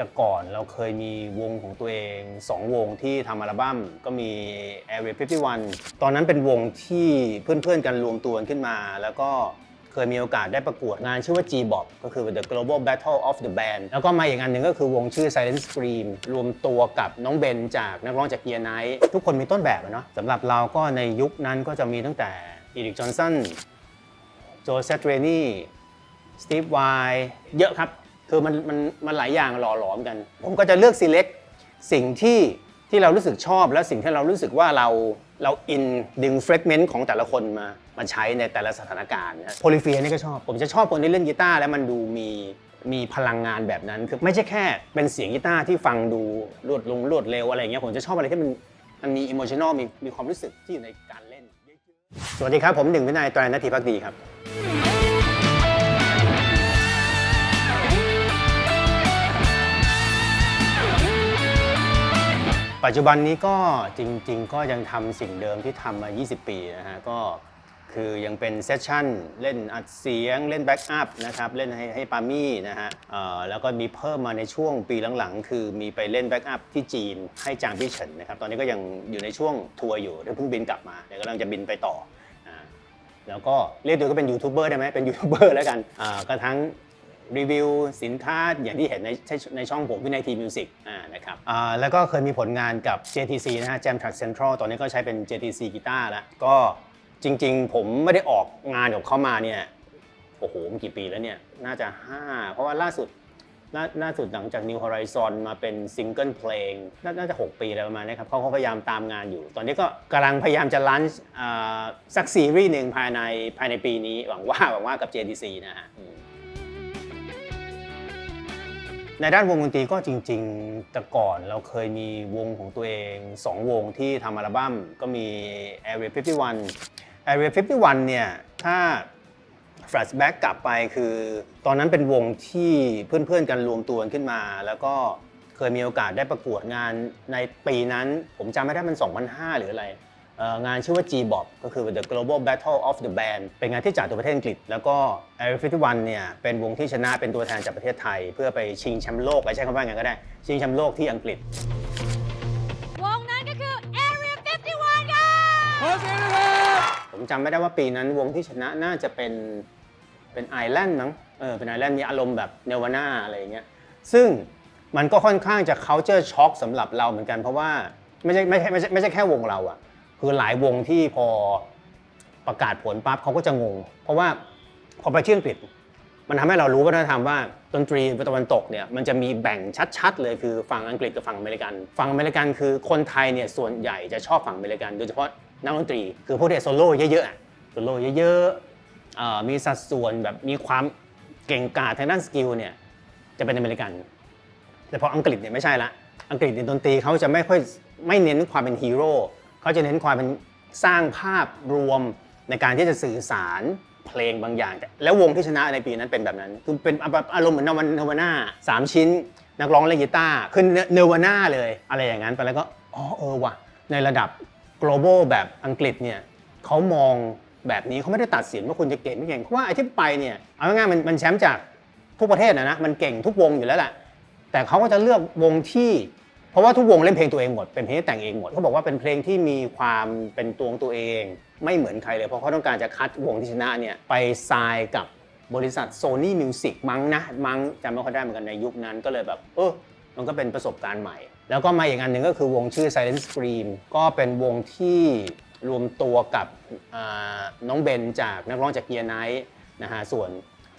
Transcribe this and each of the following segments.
แต่ก่อนเราเคยมีวงของตัวเอง 2 วงที่ทำอัลบั้มก็มี Area 51 ตอนนั้นเป็นวงที่เพื่อนๆกันรวมตัวกันขึ้นมา แล้วก็เคยมีโอกาสได้ประกวดงานชื่อว่า G-Bop ก็คือ The Global Battle of the Band แล้วก็มาอีกอันหนึ่งก็คือวงชื่อ Silent Scream รวมตัวกับน้องเบนจากนักร้องจากเกียร์ไนท์ทุกคนมีต้นแบบอะเนาะสำหรับเราก็ในยุคนั้นก็จะมีตั้งแต่อีริกจอห์นสันโจเซตเรนีสตีฟไวเยอะครับ คือมันมันมันหลายอย่างหล่อหลอมกัน ผมก็จะเลือก select สิ่งที่ที่เรารู้สึกชอบและสิ่งที่เรารู้สึกว่าเราเราอินดึง fragment ของแต่ละคนมามาใช้ในแต่ละสถานการณ์นะโพลิเฟียนี่ก็ชอบ ผมจะชอบคนที่เล่นกีตาร์แล้วมันดูมีมีพลังงานแบบนั้นคือไม่ใช่แค่เป็นเสียงกีตาร์ที่ฟังดูรวดลงรวดเร็วอะไรอย่างเงี้ยผมจะชอบอะไรที่มันมันมี emotional มีมีความรู้สึกที่อยู่ในการเล่น สวัสดีครับ ผมหนึ่งวินัยตรายนาทีพักดีครับ ปัจจุบันนี้ก็จริง ๆ ก็ยังทำสิ่งเดิมที่ทำมา 20 ปีนะฮะก็คือยังเป็นเซสชั่นเล่นอัดเสียงเล่นแบ็กอัพนะครับ เล่นให้ให้ปามี่นะฮะแล้วก็มีเพิ่มมาในช่วงปีหลังๆ คือมีไปเล่นแบ็กอัพที่จีนให้จางพี่เฉินนะครับ ตอนนี้ก็ยังอยู่ในช่วงทัวร์อยู่เพิ่งบินกลับมาเดี๋ยวกำลังจะบินไปต่อ แล้วก็เรียกตัวก็เป็นยูทูบเบอร์ได้ไหมเป็นยูทูบเบอร์แล้วกันอ่าก็ทั้ง รีวิวสินค้าอย่างที่เห็นในในช่องผมวินัยทีมิวสิกนะครับแล้วก็เคยมีผลงานกับ JTC นะฮะ Jam Track Central ตอนนี้ก็ใช้เป็น JTC กีตาร์แล้ว ก็จริง ๆ ผมไม่ได้ออกงานกับเขามาเนี่ยโอ้โหมันกี่ปีแล้วเนี่ย น่าจะ 5 เพราะว่าล่าสุดล่าล่าสุดหลังจาก New Horizon มาเป็นซิงเกิลเพลงน่าจะ 6 ปีแล้วประมาณนี้ครับเขาพยายามตามงานอยู่ ตอนนี้ก็กำลังพยายามจะลันช์สักซีรีส์หนึ่งภายในภายในปีนี้ หวังว่าหวังว่ากับ JTC นะฮะ ในด้านวงดนตรีก็จริง ๆ แต่ก่อนเราเคยมีวงของตัวเอง 2 วงที่ทำอัลบั้มก็มี Area 51 Area 51 เนี่ย ถ้าแฟลชแบ็กกลับไปคือ ตอนนั้นเป็นวงที่เพื่อนๆ กันรวมตัวกันขึ้นมา แล้วก็เคยมีโอกาสได้ประกวดงานในปีนั้น ผมจำไม่ได้มัน 2005 หรืออะไร งานชื่อว่า G-Bop ก็คือ The Global Battle of the Band เป็นงานที่จัดตัวประเทศอังกฤษ แล้วก็ Area 51เนี่ยเป็นวงที่ชนะเป็นตัวแทนจากประเทศไทย เพื่อไปชิงแชมป์โลกอะไรใช้คำว่าไงก็ได้ ชิงแชมป์โลกที่อังกฤษ วงนั้นก็คือ Area 51 ค่ะ ขอเสียงหนะครับผมจำไม่ได้ว่าปีนั้นวงที่ชนะน่าจะเป็นเป็นไอแลนด์มั้งเออเป็นไอแลนด์มีอารมณ์แบบเนวาน่าอะไรอย่างเงี้ยซึ่งมันก็ค่อนข้างจะ culture shock สำหรับเราเหมือนกันเพราะว่าไม่ใช่ไม่ใช่ไม่ใช่ไม่ใช่แค่วงเราอะ คือหลายวงที่พอประกาศผลปั๊บเขาก็จะงง เพราะว่าพอไปที่อังกฤษมันทำให้เรารู้วัฒนธรรมว่าดนตรีตะวันตกเนี่ยมันจะมีแบ่งชัด ๆ เลยคือฝั่งอังกฤษกับฝั่งอเมริกัน ฝั่งอเมริกันคือคนไทยเนี่ยส่วนใหญ่จะชอบฝั่งอเมริกันโดยเฉพาะนักดนตรี คือพวกเที่โซโล่เยอะๆโซโล่เยอะๆมีสัดส่วนแบบมีความเก่งกาจทางด้านสกิลเนี่ยจะเป็นอเมริกัน แต่พออังกฤษเนี่ยไม่ใช่ละอังกฤษเนี่ยดนตรีเขาจะไม่ค่อยไม่เน้นความเป็นฮีโร่ เขาจะเน้นความเป็นสร้างภาพรวมในการที่จะสื่อสารเพลงบางอย่างแต่แล้ววงที่ชนะในปีนั้นเป็นแบบนั้น คือเป็นอารมณ์เหมือนนวันนวาน่าสามชิ้น นักร้องเล่นกีตาร์ขึ้นเนวาน่าเลยอะไรอย่างนั้นไปแล้วก็อ๋อเออว่ะในระดับ global แบบอังกฤษเนี่ยเขามองแบบนี้เขาไม่ได้ตัดสินว่าคุณจะเก่งไม่เก่งเพราะว่าไอ้ที่ไปเนี่ยเอาง่ายๆมันมันแชมป์จากทุกประเทศนะนะมันเก่งทุกวงอยู่แล้วแหละแต่เขาก็จะเลือกวงที่ เพราะว่าทุกวงเล่นเพลงตัวเองหมด เป็นเพลงที่แต่งเองหมดเขาบอกว่าเป็นเพลงที่มีความเป็นตัวของตัวเอง ไม่เหมือนใครเลยเพราะเขาต้องการจะคัดวงที่ชนะเนี่ยไปทรายกับบริษัท Sony Music มั้งนะมั้งจำไม่ค่อยได้เหมือนกันในยุคนั้นก็เลยแบบเออมันก็เป็นประสบการณ์ใหม่ แล้วก็มาอีกอันหนึ่งก็คือวงชื่อ Silent Scream ก็เป็นวงที่รวมตัวกับน้องเบนจากนักร้องจากเกียร์ไนท์นะฮะส่วน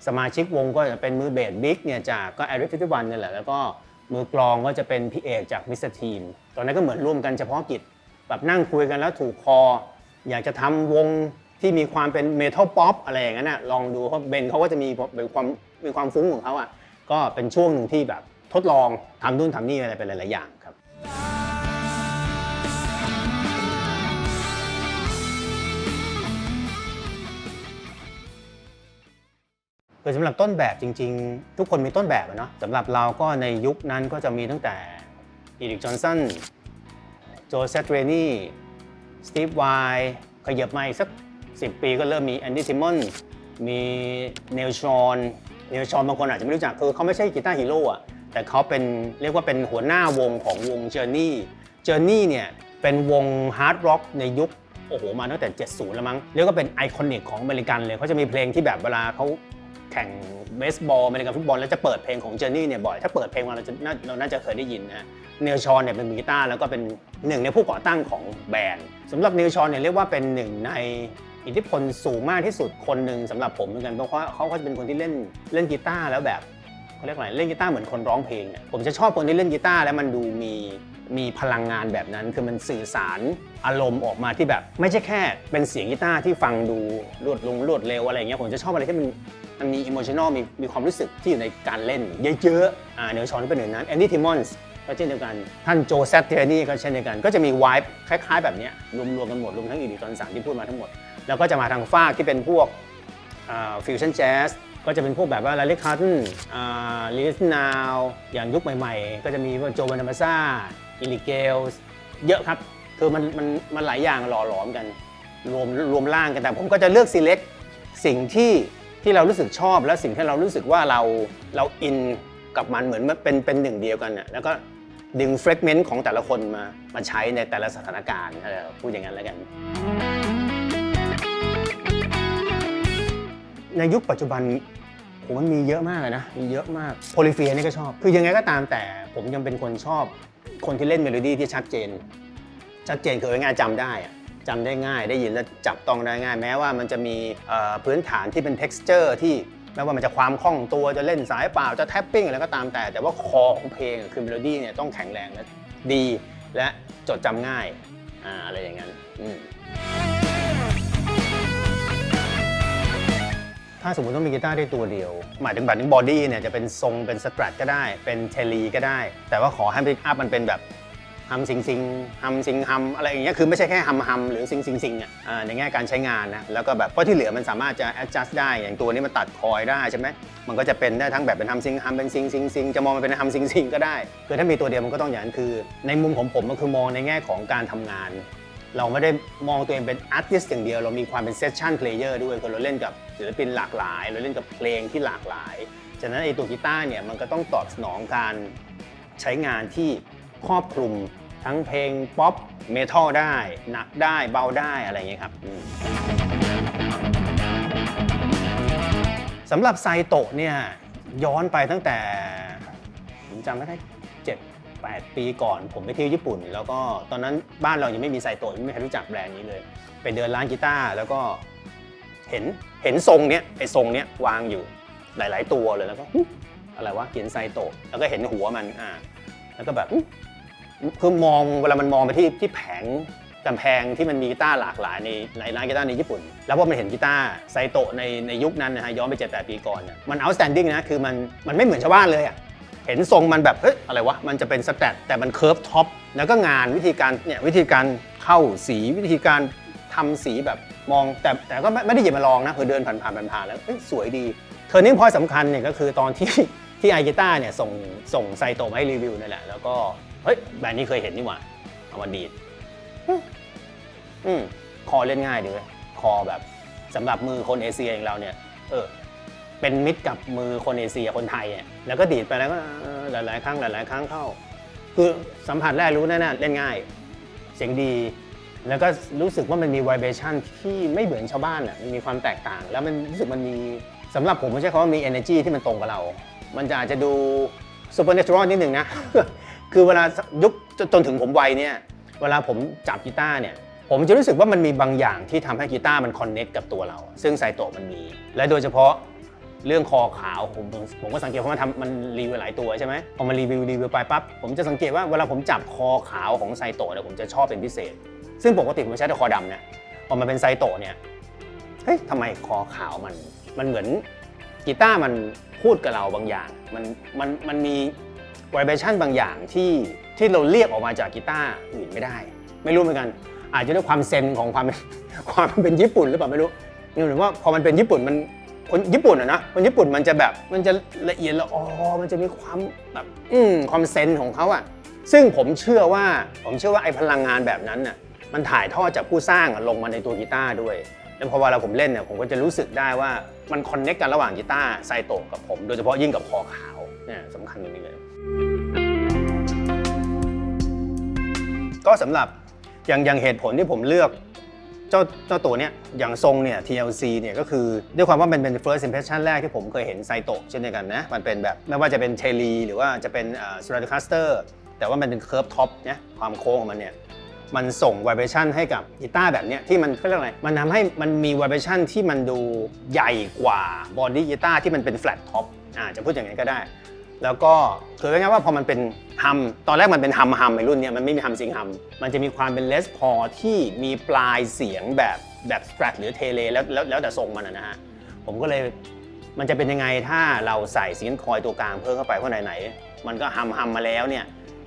สมาชิกวงก็จะเป็นมือเบสบิ๊กเนี่ยจากก็ Area 51นี่แหละแล้วก็ มือกลองก็จะเป็นพี่เอกจากมิสเตอร์ทีม ตอนนั้นก็เหมือนร่วมกันเฉพาะกิจ แบบนั่งคุยกันแล้วถูกคอ อยากจะทำวงที่มีความเป็นเมทัลป๊อปอะไรอย่างนั้นนะลองดูเพราะเบนเขาก็จะมีเป็นความมีความฟุ้งของเขาอะก็เป็นช่วงหนึ่งที่แบบทดลองทำนู่นทำนี่อะไรเป็นหลายๆอย่างครับ คือสำหรับต้นแบบจริง ๆ ทุกคนมีต้นแบบอะเนาะสำหรับเราก็ในยุคนั้นก็จะมีตั้งแต่อีริกจอห์นสันโจเซตเรนี่สตีฟไวขยับมาอีกสัก 10 ปีก็เริ่มมีแอนดี้ซิมอนมีเนลชอนเนลชอนบางคนอาจจะไม่รู้จักคือเขาไม่ใช่กีตาร์ฮีโร่อะแต่เขาเป็นเรียกว่าเป็นหัวหน้าวงของวง Journey Journey เนี่ยเป็นวงฮาร์ดร็อกในยุคโอ้โหมาตั้งแต่ 70 แล้วมั้งเรียกว่าเป็นไอคอนิกของอเมริกันเลยเขาจะมีเพลงที่แบบเวลาเขา แข่งเบสบอลอเมริกันฟุตบอลแล้วจะเปิดเพลงของ Journey เนี่ยบ่อย ถ้าเปิดเพลงมาเราจะน่าเราน่าจะเคยได้ยินนะเนลชอนเนี่ยเป็นมือกีตาร์แล้วก็เป็นหนึ่งในผู้ก่อตั้งของแบรนด์สำหรับเนลชอนเนี่ยเรียกว่าเป็นหนึ่งในอิทธิพลสูงมากที่สุดคนหนึ่งสำหรับผมเหมือนกันเพราะว่าเขาก็จะเป็นคนที่เล่นเล่นกีตาร์แล้วแบบเขาเรียกอะไรเล่นกีตาร์เหมือนคนร้องเพลงผมจะชอบคนที่เล่นกีตาร์แล้วมันดูมีมีพลังงานแบบนั้น คือมันสื่อสารอารมณ์ออกมาที่แบบ ไม่ใช่แค่เป็นเสียงกีตาร์ที่ฟังดูรวดลงรวดเร็วอะไรอย่างเงี้ยผมจะชอบอะไรที่มัน มันมีอิโมชันอลมีมีความรู้สึกที่อยู่ในการเล่น เยอะๆอ่าเนลชอนก็เป็นหนึ่งนั้นแอนดี้ทิมอนส์ก็เช่นเดียวกัน ท่านโจแซตเทนี่ก็เช่นเดียวกัน ก็จะมีวายคล้ายๆ แบบนี้รวมๆกันหมดรวมทั้งอีดิตอนสามที่พูดมาทั้งหมด แล้วก็จะมาทางฟากที่เป็นพวกฟิวชั่นแจ๊สก็จะเป็นพวกแบบว่าลาลิคันลิสนาวอย่างยุคใหม่ๆ ก็จะมีโจวานามาซาอิลิเกลเยอะครับ คือมันมันมันหลายอย่างหล่อหลอมกัน รวมรวมร่างกันแต่ผมก็จะเลือก select สิ่งที่ ที่เรารู้สึกชอบและสิ่งที่เรารู้สึกว่าเราเราอินกับมันเหมือนมันเป็นเป็นหนึ่งเดียวกันน่ะแล้วก็ดึงเฟรกเมนต์ของแต่ละคนมามาใช้ในแต่ละสถานการณ์อะไรพูดอย่างนั้นแล้วกัน ในยุคปัจจุบันผมมันมีเยอะมากเลยนะมีเยอะมากโพลิเฟียนี่ก็ชอบ คือยังไงก็ตามแต่ผมยังเป็นคนชอบคนที่เล่นเมโลดี้ที่ชัดเจน ชัดเจนคือง่ายจำได้อะ จำได้ง่าย ได้ยินแล้วจับต้องได้ง่าย แม้ว่ามันจะมีพื้นฐานที่เป็น texture ที่แม้ว่ามันจะความคล่องตัวจะเล่นสายเปล่าจะแท็ปปิ้งอะไรก็ตามแต่ แต่ว่าคอของเพลงคือเมโลดี้เนี่ยต้องแข็งแรงและดีและจดจำง่ายอาอะไรอย่างนั้นถ้าสมมติต้องมีกีตาร์ได้ตัวเดียว หมายถึงแบบนี้บอดี้เนี่ยจะเป็นทรงเป็นสตรัทก็ได้ เป็นเทลีก็ได้ แต่ว่าขอให้พิกอัพมันเป็นแบบ ฮัมซิงซิงฮัมซิงฮัมอะไรอย่างเงี้ยคือไม่ใช่แค่ฮัมฮัมหรือซิงซิงซิงอะในแง่การใช้งานนะแล้วก็แบบเพราะที่เหลือมันสามารถจะ adjust ได้อย่างตัวนี้มันตัดคอยได้ใช่ไหมมันก็จะเป็นได้ทั้งแบบเป็นฮัมซิงฮัมเป็นซิงซิงซิงจะมองมันเป็นฮัมซิงซิงก็ได้คือถ้ามีตัวเดียวมันก็ต้องอย่างนั้นคือ ในมุมของผมมันคือมองในแง่ของการทำงาน เราไม่ได้มองตัวเองเป็นอาร์ติสต์อย่างเดียว เรามีความเป็นเซสชั่นเพลเยอร์ด้วยคือเราเล่นกับศิลปินหลากหลาย เราเล่นกับเพลงที่หลากหลาย ฉะนั้นไอ้ตัวกีตาร์เนี่ยมันก็ต้องตอบสนองการใช้งานที่ ครอบคลุมทั้งเพลงป๊อปเมทัลได้หนักได้เบาได้อะไรอย่างเงี้ยครับสำหรับไซโตะเนี่ยย้อนไปตั้งแต่ ผมจำไม่ได้เจ็ดแปดปีก่อน ผมไปเที่ยวญี่ปุ่น แล้วก็ตอนนั้นบ้านเรายังไม่มีไซโตะไม่มีใครรู้จักแบรนด์นี้เลย ไปเดินร้านกีตาร์แล้วก็เห็นเห็นทรงเนี้ยไอ้ทรงเนี้ยวางอยู่หลาย ๆ ตัวเลยแล้วก็อะไรวะเขียนไซโตะแล้วก็เห็นหัวมันอ่าแล้วก็แบบ คือมองเวลามันมองไปที่ที่แผงกำแพงที่มันมีกีตาร์หลากหลายในหลายร้านกีตาร์ในญี่ปุ่น แล้วพอมันเห็นกีตาร์ไซโตะในในยุคนั้นนะฮะย้อนไปเจ็ดแปดปีก่อนเนี่ยมัน outstanding นะคือมันมันไม่เหมือนชาวบ้านเลยอะเห็นทรงมันแบบเฮ้ยอะไรวะมันจะเป็นสแตทแต่มันเคิร์ฟท็อปแล้วก็งานวิธีการเนี่ยวิธีการเข้าสีวิธีการทำสีแบบมองแต่แต่ก็ไม่ได้หยิบมาลองนะคือเดินผ่านผ่านผ่านานแล้วสวยดีเทอร์นิ่งพอยต์สำคัญเนี่ยก็คือตอนที่ที่ไอกีตาร์เนี่ยส่งส่งไซโตมาให้รีวิวนั่นแหละแล้วก็ เฮ้ยแบรนด์นี้เคยเห็นนี่หว่าเอามาดีดอืมอืมคอเล่นง่ายดีเว้ยคอแบบสำหรับมือคนเอเชียอย่างเราเนี่ย เออ เป็นมิตรกับมือคนเอเชียคนไทยอะแล้วก็ดีดไปแล้วก็เออหลายๆครั้งหลายๆครั้งเข้า คือสัมผัสแรกรู้แน่ๆเล่นง่าย เสียงดี แล้วก็รู้สึกว่ามันมี vibration ที่ไม่เหมือนชาวบ้านอะมันมีความแตกต่าง แล้วมันรู้สึกมันมีสำหรับผมไม่ใช่คำว่ามี energy ที่มันตรงกับเรา มันจะอาจจะดู supernatural นิดหนึ่งนะ คือเวลายุคจนจนถึงผมวัยเนี่ยเวลาผมจับกีตาร์เนี่ยผมจะรู้สึกว่ามันมีบางอย่างที่ทำให้กีตาร์มันคอนเน็กกับตัวเรา ซึ่งไซโตะมันมี และโดยเฉพาะเรื่องคอขาวผมผมก็สังเกตเพราะมันทำมันรีวิวหลายตัวใช่ไหมพอมารีวิวรีวิวไปปั๊บผมจะสังเกตว่าเวลาผมจับคอขาวของไซโตะเนี่ยผมจะชอบเป็นพิเศษ ซึ่งปกติผมใช้แต่คอดำเนี่ยพอมาเป็นไซโตะเนี่ยเฮ้ยทำไมคอขาวมันมันเหมือนกีตาร์มันพูดกับเราบางอย่าง มันมันมันมี vibration บางอย่างที่ที่เราเรียกออกมาจากกีตาร์อื่นไม่ได้ ไม่รู้เหมือนกัน อาจจะด้วยความเซนของความความเป็นญี่ปุ่นหรือเปล่าไม่รู้หรือว่าพอมันเป็นญี่ปุ่นมันคนญี่ปุ่นอะนะคนญี่ปุ่นมันจะแบบมันจะละเอียดละออมันจะมีความแบบอืมความเซนของเขาอะซึ่งผมเชื่อว่าผมเชื่อว่าไอ้พลังงานแบบนั้นน่ะมันถ่ายทอดจากผู้สร้างลงมาในตัวกีตาร์ด้วย แล้วพอเวลาผมเล่นเนี่ยผมก็จะรู้สึกได้ว่ามันคอนเน็กกันระหว่างกีตาร์ไซโตะกับผม โดยเฉพาะยิ่งกับคอขาวเนี่ยสำคัญตรงนี้เลย ก็สำหรับอย่างอย่างเหตุผลที่ผมเลือกเจ้าเจ้าตัวเนี้ยอย่างทรงเนี่ย TLC เนี่ยก็คือด้วยความว่ามันเป็น first impression แรกที่ผมเคยเห็นไซโตะเช่นเดียวกันนะ มันเป็นแบบไม่ว่าจะเป็นเทลีหรือว่าจะเป็นอ่า Stratocaster แต่ว่ามันเป็น curve top เนี่ยความโค้งของมันเนี่ยมันส่ง vibration ให้กับกีตาร์แบบเนี้ยที่มันเขาเรียกอะไร มันทำให้มันมี vibration ที่มันดูใหญ่กว่าบอดี้กีตาร์ที่มันเป็น flat top อ่าจะพูดอย่างนั้ก็ได้ แล้วก็คือง่ายๆว่าพอมันเป็นฮัมตอนแรกมันเป็นฮัมฮัมในรุ่นเนี้ยมันไม่มีฮัมซิงฮัมมันจะมีความเป็นเลสพอที่มีปลายเสียงแบบแบบสตรัทหรือเทเลแล้วแล้วแล้วแต่ทรงมันนะฮะผมก็เลยมันจะเป็นยังไงถ้าเราใส่ซิงคอยตัวกลางเพิ่มเข้าไปเพราะไหนๆมันก็ฮัมฮัมมาแล้วเนี่ย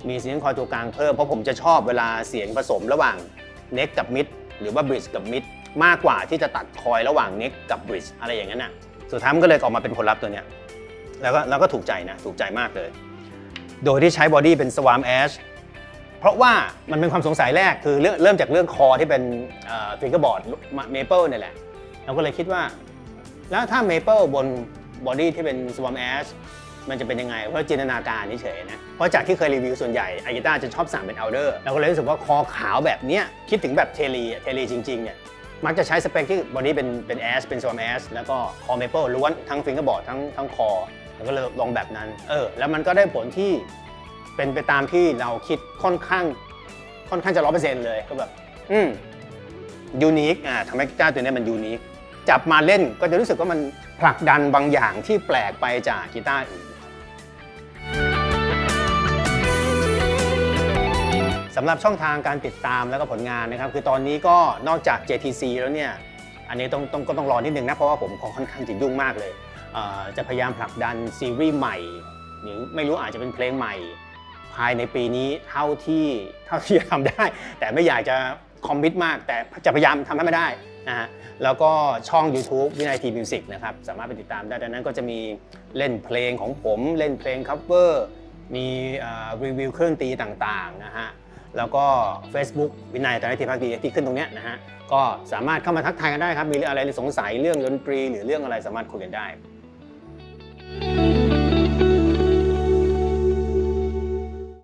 มีเสียงคอยตัวกลางเพิ่มเพราะผมจะชอบเวลาเสียงผสมระหว่างเน็กกับมิดหรือว่าบริดจ์กับมิดมากกว่าที่จะตัดคอยระหว่างเน็กกับบริดจ์อะไรอย่างนั้นน่ะสุดท้ายมันก็เลยออกมาเป็นผลลัพธ์ตัวเนี้ย แล้วก็แล้วก็ถูกใจนะถูกใจมากเลย โดยที่ใช้บอดี้เป็น Swarm Ash เพราะว่ามันเป็นความสงสัยแรกคือเริ่มเริ่มจากเรื่องคอที่เป็นฟิงเกอร์บอร์ดเมเปิลนี่แหละเราก็เลยคิดว่า แล้วถ้าเมเปิลบนบอดี้ที่เป็น Swarm Ash มันจะเป็นยังไง เพราะจินตนาการเฉยๆนะ เพราะจากที่เคยรีวิวส่วนใหญ่อากิต้าจะชอบสั่งเป็นเอาเดอร์เราก็เลยรู้สึกว่าคอขาวแบบเนี้ยคิดถึงแบบเทลีเทลีจริงๆเนี่ยมักจะใช้สเปคที่บอดี้เป็นเป็นแอสเป็น Swarm Ash แล้วก็คอเมเปิลล้วนทั้งฟิงเกอร์บอร์ดทั้งทั้งคอ แล้วก็เลยลองแบบนั้น เออ แล้วมันก็ได้ผลที่เป็นไปตามที่เราคิดค่อนข้าง ค่อนข้างจะร้อเปอร์เซ็นต์เลยก็แบบ อืมยูนิคอ่าทำให้กีตาร์ตัวนี้มันยูนิคจับมาเล่นก็จะรู้สึกว่ามันผลักดันบางอย่างที่แปลกไปจากกีตาร์อื่นสำหรับช่องทางการติดตามแล้วก็ผลงานนะครับ คือตอนนี้ก็นอกจาก JTC แล้วเนี่ย อันนี้ต้องต้องก็ต้องรอนิดนึงนะ เพราะว่าผมค่อนข้างจะยุ่งมากเลย จะพยายามผลักดันซีรีส์ใหม่ หรือไม่รู้อาจจะเป็นเพลงใหม่ ภายในปีนี้เท่าที่เท่าที่จะทำได้ แต่ไม่อยากจะคอมมิตมาก แต่จะพยายามทำให้ไม่ได้นะฮะแล้วก็ช่อง YouTube วินัยทีมิวสิกนะครับ สามารถไปติดตามได้ดังนั้นก็จะมีเล่นเพลงของผมเล่นเพลงคัฟเวอร์มีรีวิวเครื่องตีต่างๆนะฮะแล้วก็ Facebook วินัยแต่ละทีพักดีที่ขึ้นตรงนี้นะฮะก็สามารถเข้ามาทักทายกันได้ครับ มีอะไรสงสัยเรื่องดนตรี หรือเรื่องอะไรสามารถคุยกันได้